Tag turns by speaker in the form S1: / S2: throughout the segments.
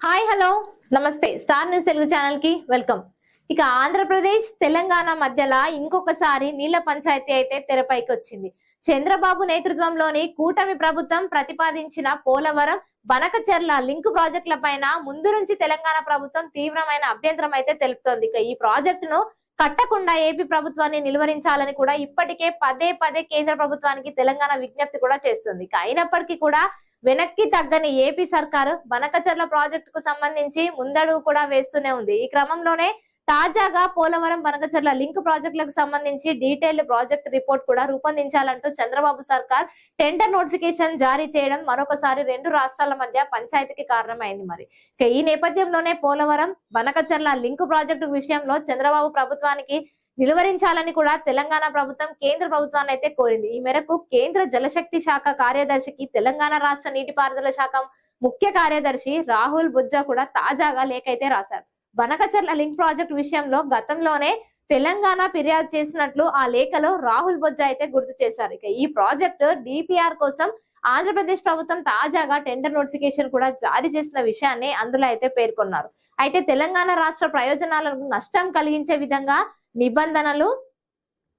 S1: Hi hello. Namaste. Star News Telugu ఛానల్కి welcome. ఇక ఆంధ్రప్రదేశ్ తెలంగాణ మధ్యలో ఇంకొకసారి నీళ్ళ పంచాయతీ అయితే తెరపైకి వచ్చింది చంద్రబాబు నేతృత్వంలోని కూటమి ప్రభుత్వం ప్రతిపాదించిన పోలవరం బనకచెర్ల లింక్ ప్రాజెక్టుల పైన ముందు నుంచి తెలంగాణ ప్రభుత్వం తీవ్రమైన అభ్యంతరం అయితే తెలుపుతోంది. ఇక ఈ ప్రాజెక్టును కట్టకుండా ఏపీ ప్రభుత్వాన్ని నిలువరించాలని కూడా ఇప్పటికే పదే పదే కేంద్ర ప్రభుత్వానికి తెలంగాణ విజ్ఞప్తి కూడా చేస్తుంది. ఇక అయినప్పటికీ కూడా వెనక్కి తగ్గని ఏపీ సర్కారు బనకచర్ల ప్రాజెక్టుకు సంబంధించి ముందడుగు కూడా వేస్తూనే ఉంది. ఈ క్రమంలోనే తాజాగా పోలవరం బనకచర్ల లింక్ ప్రాజెక్టులకు సంబంధించి డీటెయిల్డ్ ప్రాజెక్ట్ రిపోర్ట్ కూడా రూపొందించాలంటూ చంద్రబాబు సర్కార్ టెండర్ నోటిఫికేషన్ జారీ చేయడం మరొకసారి రెండు రాష్ట్రాల మధ్య పంచాయతీకి కారణమైంది మరి. ఈ నేపథ్యంలోనే పోలవరం బనకచర్ల లింక్ ప్రాజెక్టు విషయంలో చంద్రబాబు ప్రభుత్వానికి నిలువరించాలని కూడా తెలంగాణ ప్రభుత్వం కేంద్ర ప్రభుత్వాన్ని అయితే కోరింది. ఈ మేరకు కేంద్ర జలశక్తి శాఖ కార్యదర్శికి తెలంగాణ రాష్ట్ర నీటిపారుదల శాఖ ముఖ్య కార్యదర్శి రాహుల్ బుజ్జా కూడా తాజాగా లేఖ అయితే రాశారు. బనకచర్ల లింక్ ప్రాజెక్ట్ విషయంలో గతంలోనే తెలంగాణ ఫిర్యాదు చేసినట్లు ఆ లేఖలో రాహుల్ బొజ్జ అయితే గుర్తు చేశారు. ఇక ఈ ప్రాజెక్టు డిపిఆర్ కోసం ఆంధ్రప్రదేశ్ ప్రభుత్వం తాజాగా టెండర్ నోటిఫికేషన్ కూడా జారీ చేసిన విషయాన్ని అందులో అయితే పేర్కొన్నారు. అయితే తెలంగాణ రాష్ట్ర ప్రయోజనాలకు నష్టం కలిగించే విధంగా నిబంధనలు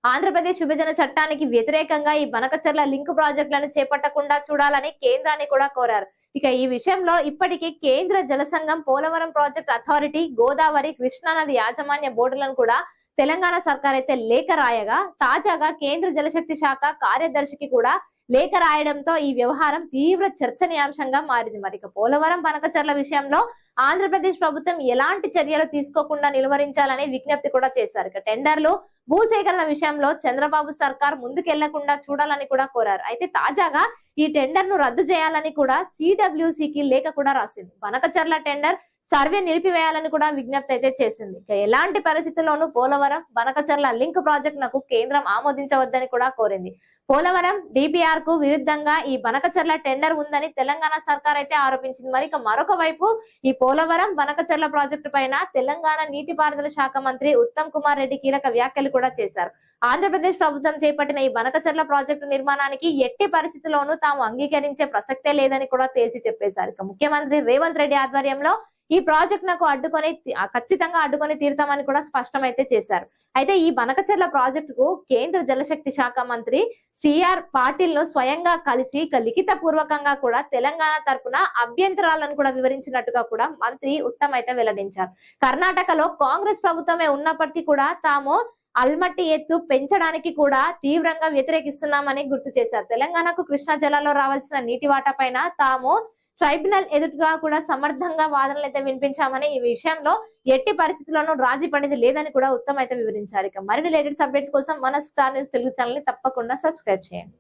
S1: ఆంధ్రప్రదేశ్ విభజన చట్టానికి వ్యతిరేకంగా ఈ బనకచర్ల లింక్ ప్రాజెక్టులను చేపట్టకుండా చూడాలని కేంద్రాన్ని కూడా కోరారు. ఇక ఈ విషయంలో ఇప్పటికే కేంద్ర జలసంఘం పోలవరం ప్రాజెక్ట్ అథారిటీ గోదావరి కృష్ణానది యాజమాన్య బోర్డులను కూడా తెలంగాణ సర్కార్ అయితే లేఖ రాయగా తాజాగా కేంద్ర జలశక్తి శాఖ కార్యదర్శికి కూడా లేఖ రాయడంతో ఈ వ్యవహారం తీవ్ర చర్చనీయాంశంగా మారింది. మరి పోలవరం బనకచర్ల విషయంలో ఆంధ్రప్రదేశ్ ప్రభుత్వం ఎలాంటి చర్యలు తీసుకోకుండా నిలువరించాలని విజ్ఞప్తి కూడా చేశారు. ఇక టెండర్లు భూసేకరణ విషయంలో చంద్రబాబు సర్కార్ ముందుకెళ్ళకుండా చూడాలని కూడా కోరారు. అయితే తాజాగా ఈ టెండర్ను రద్దు చేయాలని కూడా సిడబ్ల్యూసికి లేఖ కూడా రాసింది. బనకచర్ల టెండర్ సర్వే నిలిపివేయాలని కూడా విజ్ఞప్తి అయితే చేసింది. ఎలాంటి పరిస్థితుల్లోనూ పోలవరం బనకచర్ల లింక్ ప్రాజెక్ట్ నకు కేంద్రం ఆమోదించవద్దని కూడా కోరింది. పోలవరం డిపిఆర్కు విరుద్ధంగా ఈ బనకచర్ల టెండర్ ఉందని తెలంగాణ సర్కార్ అయితే ఆరోపించింది. మరి ఇక మరొక వైపు ఈ పోలవరం బనకచర్ల ప్రాజెక్టు పైన తెలంగాణ నీటిపారుదల శాఖ మంత్రి ఉత్తమ్ కుమార్ రెడ్డి కీలక వ్యాఖ్యలు కూడా చేశారు. ఆంధ్రప్రదేశ్ ప్రభుత్వం చేపట్టిన ఈ బనకచర్ల ప్రాజెక్టు నిర్మాణానికి ఎట్టి పరిస్థితుల్లోనూ తాము అంగీకరించే ప్రసక్తే లేదని కూడా తేల్చి చెప్పేశారు. ముఖ్యమంత్రి రేవంత్ రెడ్డి ఆధ్వర్యంలో ఈ ప్రాజెక్ట్ నాకు అడ్డుకొని ఖచ్చితంగా అడ్డుకొని తీరుతామని కూడా స్పష్టమైతే చేశారు. అయితే ఈ బనకచెర్ల ప్రాజెక్టుకు కేంద్ర జలశక్తి శాఖ మంత్రి సిఆర్ పాటిల్ను స్వయంగా కలిసి లిఖిత పూర్వకంగా కూడా తెలంగాణ తరఫున అభ్యంతరాలను కూడా వివరించినట్టుగా కూడా మంత్రి ఉత్తమ్ అయితే వెల్లడించారు. కర్ణాటకలో కాంగ్రెస్ ప్రభుత్వమే ఉన్నప్పటికీ కూడా తాము అల్మట్టి ఎత్తు పెంచడానికి కూడా తీవ్రంగా వ్యతిరేకిస్తున్నామని గుర్తు చేశారు. తెలంగాణకు కృష్ణా జలాల్లో రావాల్సిన నీటి వాటా పైన తాము ట్రైబ్యునల్ ఎదుటిగా కూడా సమర్థంగా వాదనలు అయితే వినిపించామని ఈ విషయంలో ఎట్టి పరిస్థితుల్లోనూ రాజీ పడేది లేదని కూడా ఉత్తమ్ అయితే వివరించారు. ఇక మరిన్ని లేటెస్ట్ అప్డేట్స్ కోసం మన స్టార్ న్యూస్ తెలుగు ఛానల్ని తప్పకుండా సబ్స్క్రైబ్ చేయండి.